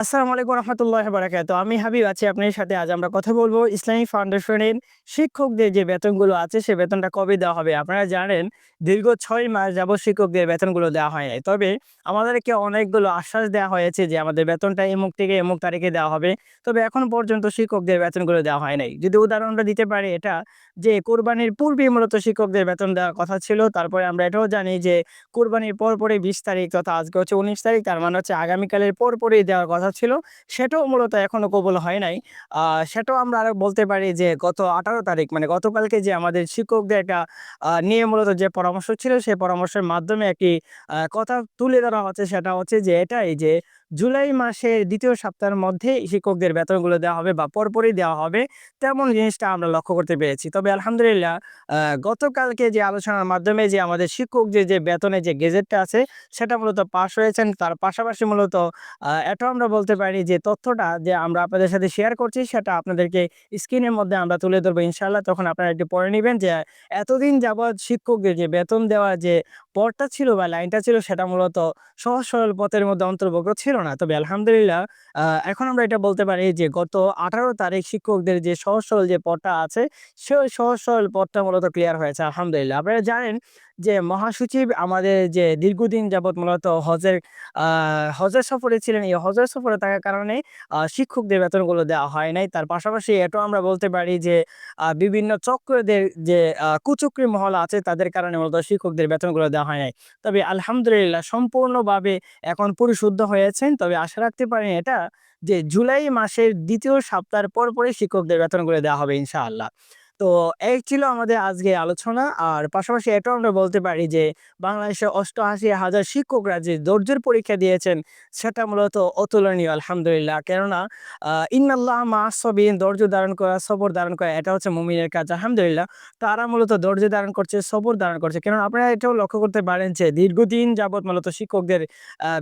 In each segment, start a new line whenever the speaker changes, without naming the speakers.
আসসালামু আলাইকুম রহমতুল্লাহ বারাকাতুহু। আমি হাবিব আছি আপনার সাথে। আজ আমরা কথা বলব ইসলামিক ফাউন্ডেশনের শিক্ষকদের যে বেতনগুলো আছে, সে বেতনটা কবে দেওয়া হবে? আপনারা জানেন দীর্ঘ ছয় মাস যাবৎ শিক্ষকদের বেতনগুলো দেওয়া হয় নাই। তবে আমাদেরকে অনেকগুলো আশ্বাস দেওয়া হয়েছে যে আমাদের বেতনটা এমুক থেকে এমুক তারিখে দেওয়া হবে। তবে এখন পর্যন্ত শিক্ষকদের বেতনগুলো দেওয়া হয় নাই। যদি উদাহরণটা দিতে পারি এটা যে কোরবানির পূর্বেই মূলত শিক্ষকদের বেতন দেওয়ার কথা ছিল। তারপরে আমরা এটাও জানি যে কোরবানির পরপরই ২০ তারিখ তথা আজকে হচ্ছে ১৯ তারিখ তার মানে হচ্ছে আগামীকালের পরপরই দেওয়ার কথা ছিল। সেটাও মূলত এখনও কবল হয় নাই। সেটাও আমরা আরও বলতে পারি যে গত ১৮ তারিখ মানে গতকালকে যে আমাদের শিক্ষকদের একটা নিয়ে মূলত যে পরামর্শ ছিল, সেই পরামর্শের মাধ্যমে একটি কথা তুলে ধরা হচ্ছে, সেটা হচ্ছে যে এটাই যে জুলাই মাসের দ্বিতীয় সপ্তাহের মধ্যেই শিক্ষকদের বেতনগুলো দেওয়া হবে বা পরপরই দেওয়া হবে। তেমন জিনিসটা আমরা লক্ষ্য করতে পেরেছি। তবে আলহামদুলিল্লাহ গতকালকে যে আলোচনার মাধ্যমে যে আমাদের শিক্ষকদের যে বেতনের যে গেজেটটা আছে, সেটা মূলত পাশ হয়েছেন। তার পাশাপাশি মূলত এটাও আমরা বলতে পারি যে তথ্যটা যে আমরা আপনাদের সাথে শেয়ার করছি, সেটা আপনাদেরকে স্ক্রিনের মধ্যে আমরা তুলে ধরবো ইনশাল্লাহ তখন আপনারা একটু পড়ে নিবেন যে, এতদিন যাবৎ শিক্ষকদের যে বেতন দেওয়া যে পথটা ছিল বা লাইনটা ছিল সেটা মূলত সহজ সরল পথের মধ্যে অন্তর্ভুক্ত ছিল না। তবে আলহামদুলিল্লাহ এখন আমরা এটা বলতে পারি যে গত ১৮ তারিখ শিক্ষকদের যে সহজ সরল যে পথটা আছে, সেই সহজ সরল পথটা মূলত ক্লিয়ার হয়েছে আলহামদুলিল্লাহ। আপনারা জানেন যে মহাসচিব আমাদের যে দীর্ঘদিন যাবৎ মূলত হজের হজের সফরে ছিলেন। এই হজের সফরে থাকার কারণে শিক্ষকদের বেতনগুলো দেওয়া হয় নাই। তার পাশাপাশি এটাও আমরা বলতে পারি যে বিভিন্ন চক্রদের যে কুচক্রী মহল আছে, তাদের কারণে মূলত শিক্ষকদের বেতনগুলো দেওয়া হয় নাই। তবে আলহামদুলিল্লাহ সম্পূর্ণভাবে এখন পরিশুদ্ধ হয়েছেন। তবে আশা রাখতে পারেন এটা যে জুলাই মাসের দ্বিতীয় সপ্তাহের পরপরই শিক্ষকদের বেতনগুলো দেওয়া হবে ইনশাআল্লাহ। তো এই ছিল আমাদের আজকের আলোচনা। আর পাশাপাশি এটাও আমরা বলতে পারি যে বাংলাদেশের ৮৮,০০০ শিক্ষকরা যে ধৈর্যের পরীক্ষা দিয়েছেন সেটা মূলত অতুলনীয় আলহামদুলিল্লাহ। কেননা ইন্নাল্লাহা মাআস সাবিরিন ধৈর্য ধারণ করা, সবর ধারণ করা এটা হচ্ছে মুমিনের কাজ আলহামদুলিল্লাহ। তারা মূলত ধৈর্য ধারণ করছে, সবর ধারণ করছে। কেননা আপনারা এটাও লক্ষ্য করতে পারেন যে দীর্ঘদিন যাবৎ মূলত শিক্ষকদের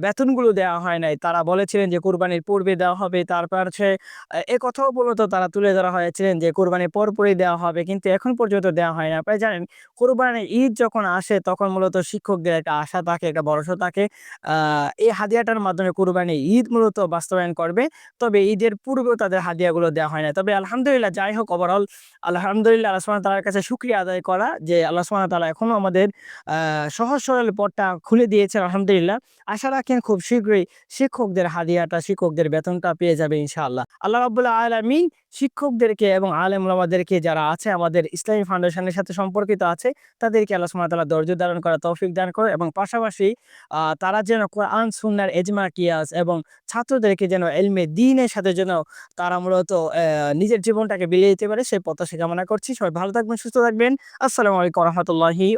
বেতনগুলো দেওয়া হয় নাই। তারা বলেছিলেন যে কোরবানির পূর্বে দেওয়া হবে। তারপর হচ্ছে আ একথাও মূলত তারা তুলে ধরা হয়েছিলেন যে কোরবানির পরপরই দেওয়া হবে। কিন্তু এখন পর্যন্ত দেওয়া হয় না। আপনারা জানেন কোরবানির ঈদ যখন আসে তখন মূলত শিক্ষকদের একটা আশা থাকে, একটা ভরসা থাকে। এই হাদিয়াটার মাধ্যমে কোরবানির ঈদ মূলত বাস্তবায়ন করবে। তবে ঈদের পূর্বেও তাদের হাদিয়াগুলো দেওয়া হয় না। তবে আলহামদুলিল্লাহ যাই হোক ওভারঅল আলহামদুলিল্লাহ আল্লাহ ওয়া তাআলার কাছে শুকরিয়া আদায় করা যে আল্লাহ সুবহানাহু ওয়া তাআলা এখনও আমাদের সহজ সরল পথটা খুলে দিয়েছেন আলহামদুলিল্লাহ। আশা রাখেন খুব শীঘ্রই শিক্ষকদের হাদিয়াটা, শিক্ষকদের বেতনটা পেয়ে যাবে ইনশাআল্লাহ। আল্লাহ রাব্বুল আলামিন শিক্ষকদেরকে এবং আলেম যারা আছে আমাদের ইসলামী ফাউন্ডেশনের সাথে সম্পর্কিত আছে তাদেরকে আল্লাহ সুমাতালা ধৈর্য ধারণ করা তৌফিক দান করে এবং পাশাপাশি তারা যেন কোরআন সুন্নার এজমা কিয়াস এবং ছাত্রদেরকে যেন এলমে দিনের সাথে যেন তারা মূলত নিজের জীবনটাকে বিলিয়ে দিতে পারে সেই প্রত্যাশা কামনা করছি। সবাই ভালো থাকবেন, সুস্থ থাকবেন। আসসালামু আলাইকুম রহমতুল্লাহি